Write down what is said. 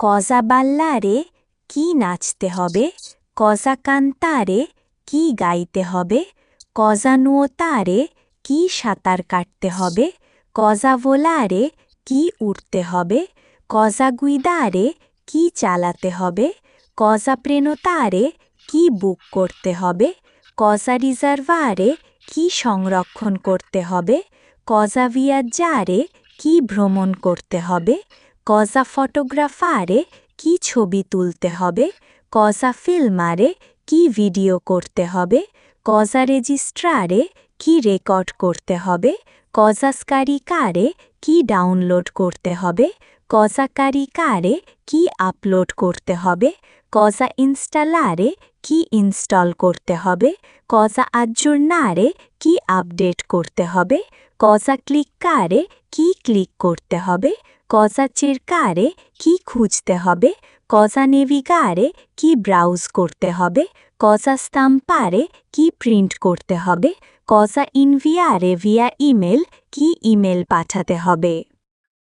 কজা বাল্লারে কি নাচতে হবে? কজা কান্তারে কি গাইতে হবে? কজা নুয়োতারে কি সাঁতার কাটতে হবে? কজা ভোলারে কি উঠতে হবে? কজা গুইদারে কি চালাতে হবে? কজা প্রেনোতারে কি বুক করতে হবে? কজা রিজার্ভারে কি সংরক্ষণ করতে হবে? কজা ভিয়াজ্জারে কি ভ্রমণ করতে হবে? কজা ফটোগ্রাফারে কি ছবি তুলতে হবে? কজা ফিল্মারে কি ভিডিও করতে হবে? কজা রেজিস্ট্রারে কি রেকর্ড করতে হবে? কজা স্কারিকারে কি ডাউনলোড করতে হবে? কজা কারিকারে কি আপলোড করতে হবে? কজা ইনস্টলারে কি ইনস্টল করতে হবে? কজা আজ্জুর্নারে কি আপডেট করতে হবে? কজা ক্লিকারে কি ক্লিক করতে হবে? কজা চিরকারে কি খুঁজতে হবে? কজা নেভিগারে কি ব্রাউজ করতে হবে? কজা স্তাম্পারে কি প্রিন্ট করতে হবে? কজা ইনভিয়ারে ভিয়া ইমেল কি ইমেল পাঠাতে হবে?